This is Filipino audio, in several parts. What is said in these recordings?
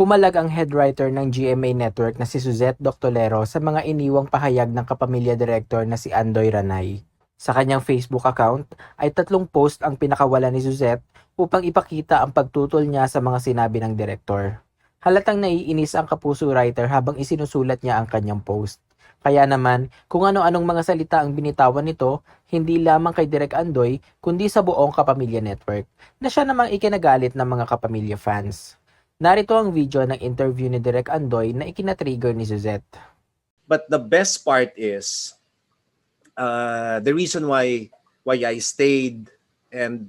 Pumalag ang head writer ng GMA Network na si Suzette Doctolero sa mga iniwang pahayag ng kapamilya director na si Andoy Ranay. Sa kanyang Facebook account ay tatlong post ang pinakawala ni Suzette upang ipakita ang pagtutol niya sa mga sinabi ng direktor. Halatang naiinis ang kapuso writer habang isinusulat niya ang kanyang post. Kaya naman, kung ano-anong mga salita ang binitawan nito, hindi lamang kay Direk Andoy, kundi sa buong Kapamilya Network, na siya namang ikinagalit ng mga Kapamilya fans. Narito ang video ng interview ni Direk Andoy na ikinatrigger ni Suzette. But the best part is uh, the reason why why I stayed and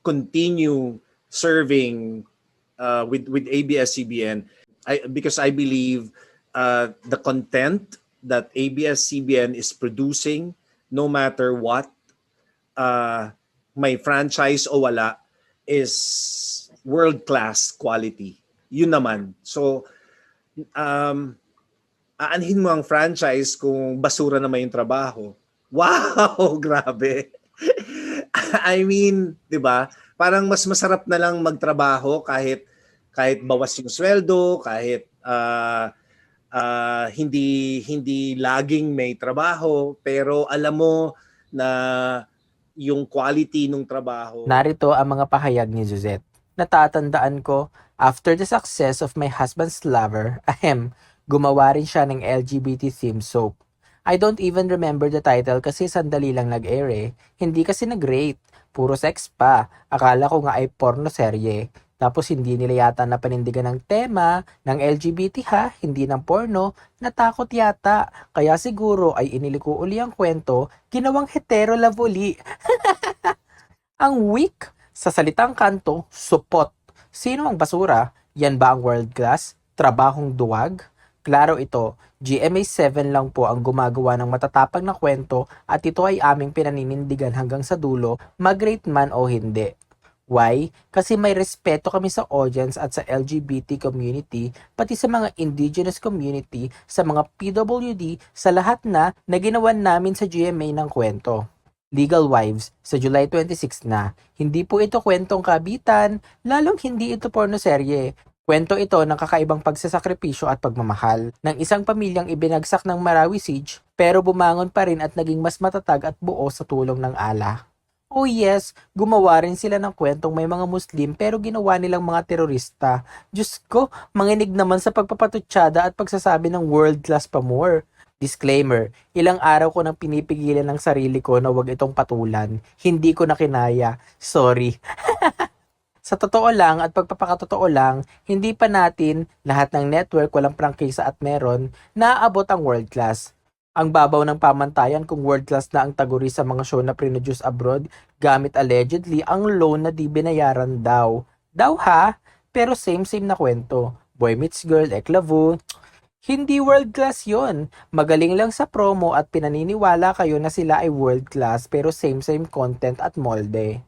continue serving uh, with with ABS-CBN I, because I believe uh, the content that ABS-CBN is producing, no matter what, uh, may franchise o wala, is world-class quality. Yun naman. So, um, aanhin mo ang franchise kung basura naman yung trabaho. Wow! Grabe! I mean, di ba? Parang mas masarap na lang magtrabaho kahit kahit bawas yung sweldo, kahit uh, uh, hindi hindi laging may trabaho, pero alam mo na yung quality ng trabaho. Narito ang mga pahayag ni Suzette. Natatandaan ko, after the success of my husband's lover, ahem, gumawa rin siya ng LGBT theme soap. I don't even remember the title kasi sandali lang nag-air eh. Hindi kasi nag-rate. Puro sex pa. Akala ko nga ay porno serye. Tapos hindi nila yata napanindigan ng tema ng LGBT ha, hindi ng porno, natakot yata. Kaya siguro ay iniliko uli ang kwento, ginawang hetero love uli. ang weak sa salitang kanto, supot. Sino ang basura? Yan ba ang world class? Trabahong duwag? Klaro ito, GMA 7 lang po ang gumagawa ng matatapang na kwento at ito ay aming pinaninindigan hanggang sa dulo, mag-rate man o hindi. Why? Kasi may respeto kami sa audience at sa LGBT community, pati sa mga indigenous community, sa mga PWD, sa lahat na na ginawan namin sa GMA ng kwento. Legal Wives sa July 26 na. Hindi po ito kwentong kabitan, lalong hindi ito pornoserye. Kwento ito ng kakaibang pagsasakripisyo at pagmamahal ng isang pamilyang ibinagsak ng Marawi Siege pero bumangon pa rin at naging mas matatag at buo sa tulong ng ala. Oh yes, gumawa rin sila ng kwentong may mga Muslim pero ginawa nilang mga terorista. Diyos ko, manginig naman sa pagpapatutsada at pagsasabi ng world class pa more. Disclaimer, ilang araw ko nang pinipigilan ng sarili ko na wag itong patulan. Hindi ko na kinaya. Sorry. Sa totoo lang at pagpapakatotoo lang, hindi pa natin lahat ng network walang prangkisa at meron naaabot ang world class. Ang babaw ng pamantayan kung world class na ang taguri sa mga show na produce abroad gamit allegedly ang loan na di binayaran daw. Daw ha? Pero same-same na kwento. Boy meets girl, eklavu. Hindi world class yon. Magaling lang sa promo at pinaniniwala kayo na sila ay world class pero same-same content at molde.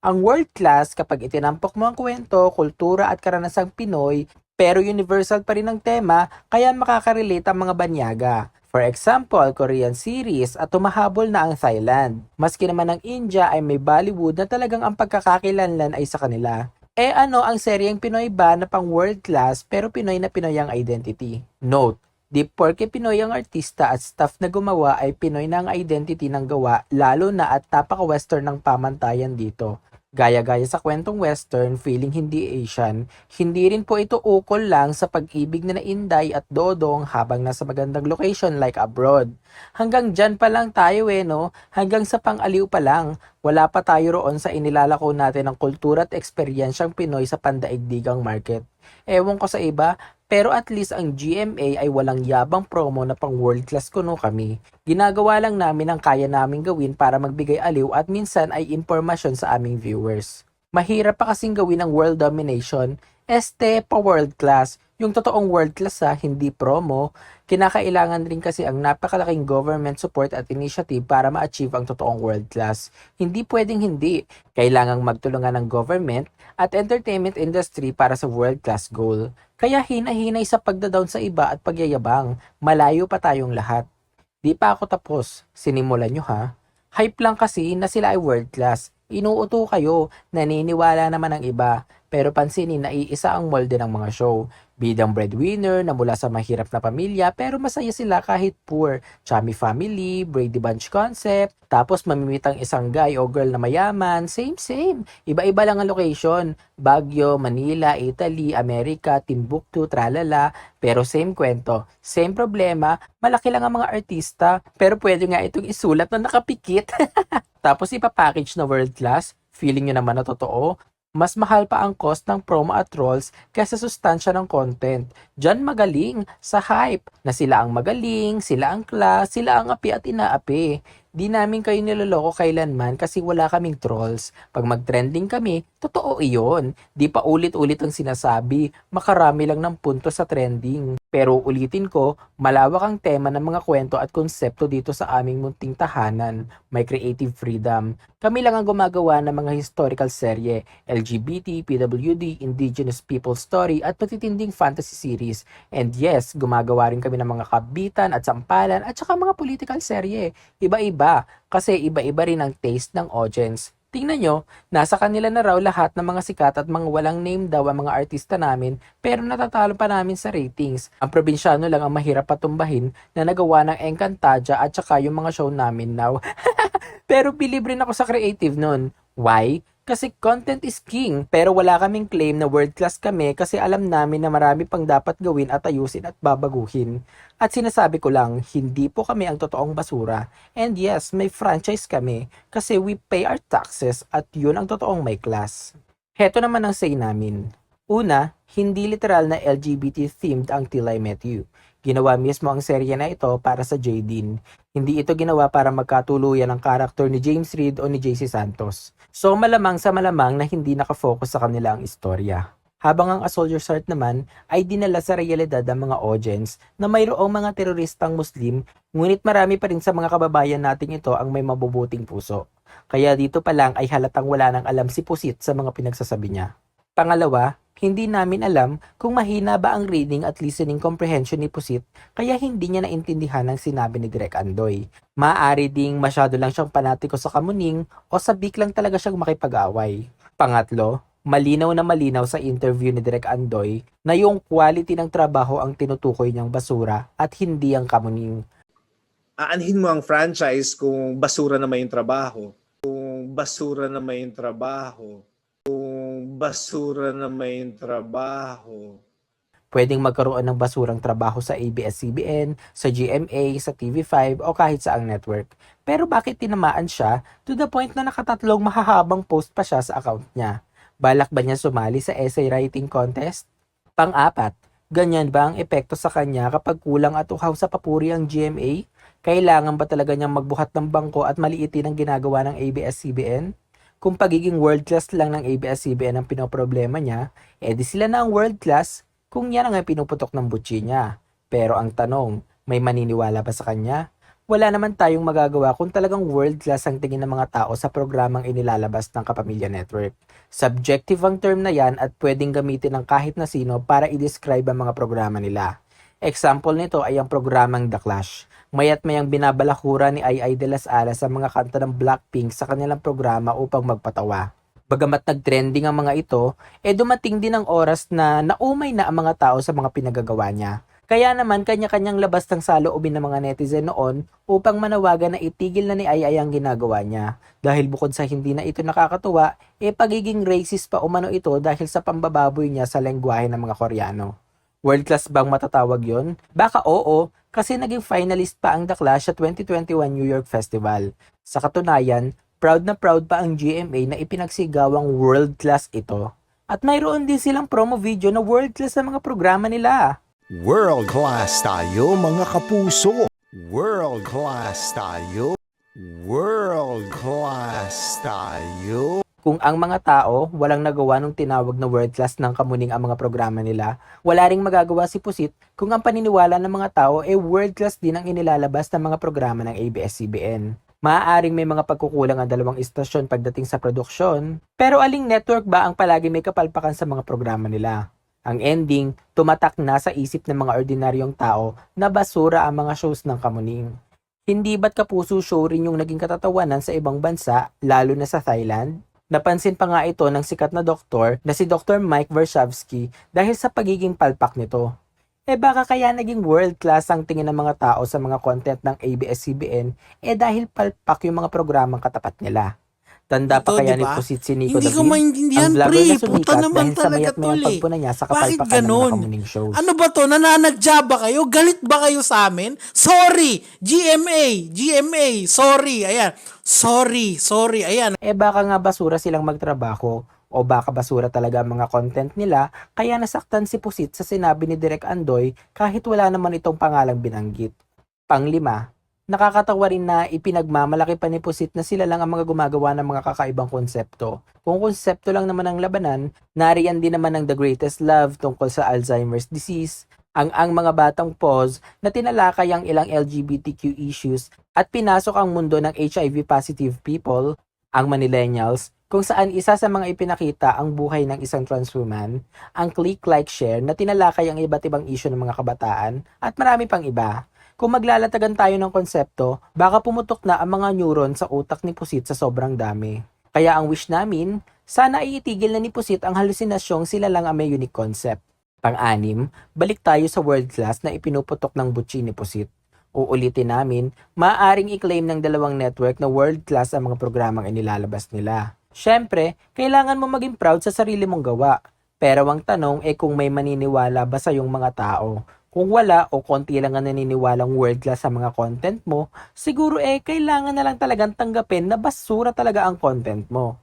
Ang world class kapag itinampok mo ang kwento, kultura at karanasang Pinoy pero universal pa rin ang tema kaya makakarelate ang mga banyaga. For example, Korean series at tumahabol na ang Thailand. Maski naman ang India ay may Bollywood na talagang ang pagkakakilanlan ay sa kanila. Eh ano ang seryeng Pinoy ba na pang world class pero Pinoy na Pinoy ang identity? Note, di porke Pinoy ang artista at staff na gumawa ay Pinoy na ang identity ng gawa lalo na at tapaka-western ng pamantayan dito. Gaya-gaya sa kwentong western, feeling hindi Asian, hindi rin po ito ukol lang sa pag-ibig na nainday at dodong habang nasa magandang location like abroad. Hanggang dyan pa lang tayo eh no, hanggang sa pang-aliw pa lang, wala pa tayo roon sa inilalako natin ng kultura at eksperyensyang Pinoy sa pandaigdigang market. Ewan ko sa iba, pero at least ang GMA ay walang yabang promo na pang world class kuno kami. Ginagawa lang namin ang kaya naming gawin para magbigay aliw at minsan ay impormasyon sa aming viewers. Mahirap pa kasing gawin ang world domination, este pa world class. Yung totoong world class ha, hindi promo, kinakailangan rin kasi ang napakalaking government support at initiative para ma-achieve ang totoong world class. Hindi pwedeng hindi. Kailangang magtulungan ng government at entertainment industry para sa world class goal. Kaya hinahinay sa pagdadown sa iba at pagyayabang, malayo pa tayong lahat. Di pa ako tapos, sinimulan nyo ha. Hype lang kasi na sila ay world class. Inuuto kayo, naniniwala naman ang iba. pero pansinin na iisa ang molde ng mga show. Bidang breadwinner na mula sa mahirap na pamilya pero masaya sila kahit poor. Chummy family, Brady Bunch concept, tapos mamimit ang isang guy o girl na mayaman, same same. Iba-iba lang ang location. Baguio, Manila, Italy, Amerika, Timbuktu, tralala. Pero same kwento, same problema, malaki lang ang mga artista, pero pwede nga itong isulat na nakapikit. Tapos ipapackage na world class, feeling nyo naman na totoo, mas mahal pa ang cost ng promo at trolls kaysa sustansya ng content. Diyan magaling sa hype na sila ang magaling, sila ang class, sila ang api at inaapi. Di namin kayo niloloko kailanman kasi wala kaming trolls. Pag mag-trending kami, totoo iyon. Di pa ulit-ulit ang sinasabi, makarami lang ng punto sa trending. Pero ulitin ko, malawak ang tema ng mga kwento at konsepto dito sa aming munting tahanan. May creative freedom. Kami lang ang gumagawa ng mga historical serye, LGBT, PWD, Indigenous People Story at matitinding fantasy series. And yes, gumagawa rin kami ng mga kabitan at sampalan at saka mga political serye. Iba-iba, kasi iba-iba rin ang taste ng audience. Tingnan nyo, nasa kanila na raw lahat ng mga sikat at mga walang name daw ang mga artista namin pero natatalo pa namin sa ratings. Ang probinsyano lang ang mahirap patumbahin na nagawa ng Encantadia at saka yung mga show namin now. pero believe rin ako sa creative nun. Why? Kasi content is king, pero wala kaming claim na world class kami kasi alam namin na marami pang dapat gawin at ayusin at babaguhin. At sinasabi ko lang, hindi po kami ang totoong basura. And yes, may franchise kami kasi we pay our taxes at yun ang totoong may class. Heto naman ang say namin. Una, hindi literal na LGBT themed ang Till I Met You. Ginawa mismo ang serye na ito para sa Jadine. Hindi ito ginawa para magkatuluyan ang karakter ni James Reid o ni JC Santos. So malamang sa malamang na hindi nakafocus sa kanila ang istorya. Habang ang A Soldier's Heart naman ay dinala sa realidad ng mga audience na mayroong mga teroristang Muslim ngunit marami pa rin sa mga kababayan nating ito ang may mabubuting puso. Kaya dito pa lang ay halatang wala nang alam si Pusit sa mga pinagsasabi niya. Pangalawa, hindi namin alam kung mahina ba ang reading at listening comprehension ni Pusit kaya hindi niya naintindihan ang sinabi ni Direk Andoy. Maaari ding masyado lang siyang panatiko sa kamuning o sabik lang talaga siyang makipag-away. Pangatlo, malinaw na malinaw sa interview ni Direk Andoy na yung quality ng trabaho ang tinutukoy niyang basura at hindi ang kamuning. Aanhin mo ang franchise kung basura na may trabaho. Kung basura na may trabaho. Basura na may trabaho. Pwedeng magkaroon ng basurang trabaho sa ABS-CBN, sa GMA, sa TV5 o kahit saang network. Pero bakit tinamaan siya to the point na nakatatlong mahahabang post pa siya sa account niya? Balak ba niya sumali sa essay writing contest? Pang-apat, ganyan ba ang epekto sa kanya kapag kulang at uhaw sa papuri ang GMA? Kailangan ba talaga niyang magbuhat ng bangko at maliitin ang ginagawa ng ABS-CBN? Kung pagiging world class lang ng ABS-CBN ang pinoproblema niya, edi sila na ang world class kung yan ang pinuputok ng butsi niya. Pero ang tanong, may maniniwala ba sa kanya? Wala naman tayong magagawa kung talagang world class ang tingin ng mga tao sa programang inilalabas ng Kapamilya Network. Subjective ang term na yan at pwedeng gamitin ng kahit na sino para i-describe ang mga programa nila. Example nito ay ang programang The Clash. Mayat mayang binabalakura ni Ay de las Alas sa mga kanta ng Blackpink sa kanilang programa upang magpatawa. Bagamat nag-trending ang mga ito, eh dumating din ang oras na naumay na ang mga tao sa mga pinagagawa niya. Kaya naman kanya-kanyang labas ng saloobin ng mga netizen noon upang manawagan na itigil na ni Ay ang ginagawa niya. Dahil bukod sa hindi na ito nakakatuwa, eh pagiging racist pa umano ito dahil sa pambababoy niya sa lengguwahe ng mga Koreano. World class bang matatawag yon? Baka oo, kasi naging finalist pa ang The Clash sa 2021 New York Festival. Sa katunayan, proud na proud pa ang GMA na ipinagsigawang world class ito. At mayroon din silang promo video na world class sa mga programa nila. World class tayo mga kapuso. World class tayo. World class tayo. Kung ang mga tao walang nagawa nung tinawag na world class ng kamuning ang mga programa nila, wala ring magagawa si Pusit kung ang paniniwala ng mga tao ay world class din ang inilalabas ng mga programa ng ABS-CBN. Maaaring may mga pagkukulang ang dalawang istasyon pagdating sa produksyon, pero aling network ba ang palagi may kapalpakan sa mga programa nila? Ang ending, tumatak na sa isip ng mga ordinaryong tao na basura ang mga shows ng kamuning. Hindi ba't kapuso show rin yung naging katatawanan sa ibang bansa, lalo na sa Thailand? Napansin pa nga ito ng sikat na doktor na si Dr. Mike Varshavsky dahil sa pagiging palpak nito. Eh baka kaya naging world class ang tingin ng mga tao sa mga content ng ABS-CBN eh dahil palpak yung mga programang katapat nila. Tanda pa Ito, kaya di ni? Pusit si Nico Hindi ko maintindihan, pre. na Puta naman talaga, tol, eh. niya sa Bakit shows. Ano ba to? Nananadya ba kayo? Galit ba kayo sa amin? Sorry! GMA! GMA! Sorry! Ayan. Sorry! Sorry! Ayan. Eh baka nga basura silang magtrabaho o baka basura talaga ang mga content nila kaya nasaktan si Pusit sa sinabi ni Direk Andoy kahit wala naman itong pangalang binanggit. Panglima, nakakatawa rin na ipinagmamalaki pa ni Pusit na sila lang ang mga gumagawa ng mga kakaibang konsepto. Kung konsepto lang naman ang labanan, nariyan din naman ang The Greatest Love tungkol sa Alzheimer's disease, ang ang mga batang pause na tinalakay ang ilang LGBTQ issues at pinasok ang mundo ng HIV positive people, ang Manillennials, kung saan isa sa mga ipinakita ang buhay ng isang trans woman, ang click like share na tinalakay ang iba't ibang issue ng mga kabataan, at marami pang iba. Kung maglalatagan tayo ng konsepto, baka pumutok na ang mga neuron sa utak ni Pusit sa sobrang dami. Kaya ang wish namin, sana iitigil na ni Pusit ang halusinasyong sila lang ang may unique concept. Pang-anim, balik tayo sa world class na ipinuputok ng butchi ni Pusit. Uulitin namin, maaaring i-claim ng dalawang network na world class ang mga programang inilalabas nila. Siyempre, kailangan mo maging proud sa sarili mong gawa. Pero ang tanong eh kung may maniniwala ba sa yung mga tao. Kung wala o konti lang ang naniniwalang world class sa mga content mo, siguro eh kailangan na lang talagang tanggapin na basura talaga ang content mo.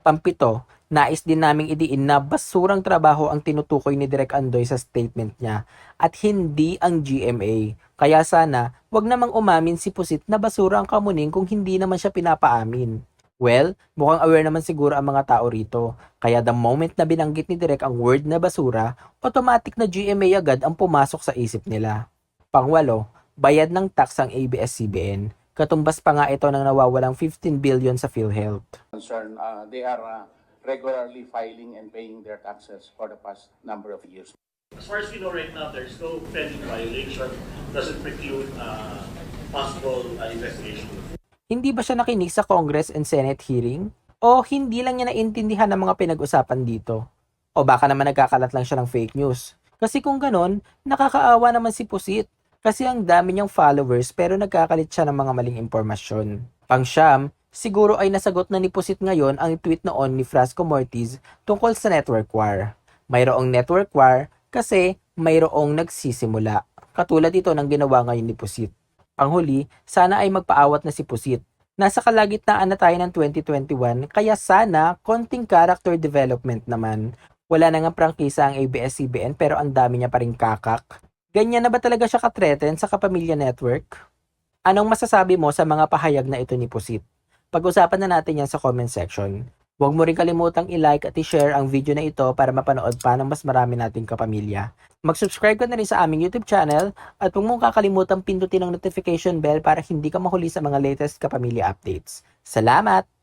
Pampito, nais din naming idiin na basurang trabaho ang tinutukoy ni Direk Andoy sa statement niya at hindi ang GMA. Kaya sana, wag namang umamin si Pusit na basura ang kamuning kung hindi naman siya pinapaamin. Well, mukhang aware naman siguro ang mga tao rito. Kaya the moment na binanggit ni Direk ang word na basura, automatic na GMA agad ang pumasok sa isip nila. Pangwalo, bayad ng tax ang ABS-CBN. Katumbas pa nga ito ng nawawalang 15 billion sa PhilHealth. concern, uh, they are uh, regularly filing and paying their taxes for the past number of years. As far as we know right now, there's no pending violation. Doesn't preclude uh, possible uh, investigation. Hindi ba siya nakinig sa Congress and Senate hearing? O hindi lang niya naintindihan ang mga pinag-usapan dito? O baka naman nagkakalat lang siya ng fake news? Kasi kung ganon, nakakaawa naman si Pusit. Kasi ang dami niyang followers pero nagkakalit siya ng mga maling impormasyon. Pangsyam, siguro ay nasagot na ni Pusit ngayon ang tweet noon ni Frasco Mortiz tungkol sa network war. Mayroong network war kasi mayroong nagsisimula. Katulad ito ng ginawa ngayon ni Pusit. Panghuli, sana ay magpaawat na si Pusit. Nasa kalagitnaan na tayo ng 2021, kaya sana konting character development naman. Wala na nga prangkisa ang ABS-CBN pero ang dami niya pa rin kakak. Ganyan na ba talaga siya katreten sa Kapamilya Network? Anong masasabi mo sa mga pahayag na ito ni Pusit? Pag-usapan na natin yan sa comment section. Huwag mo rin kalimutang i-like at i-share ang video na ito para mapanood pa ng mas marami nating kapamilya. Mag-subscribe ka na rin sa aming YouTube channel at huwag mong kakalimutan pindutin ang notification bell para hindi ka mahuli sa mga latest kapamilya updates. Salamat!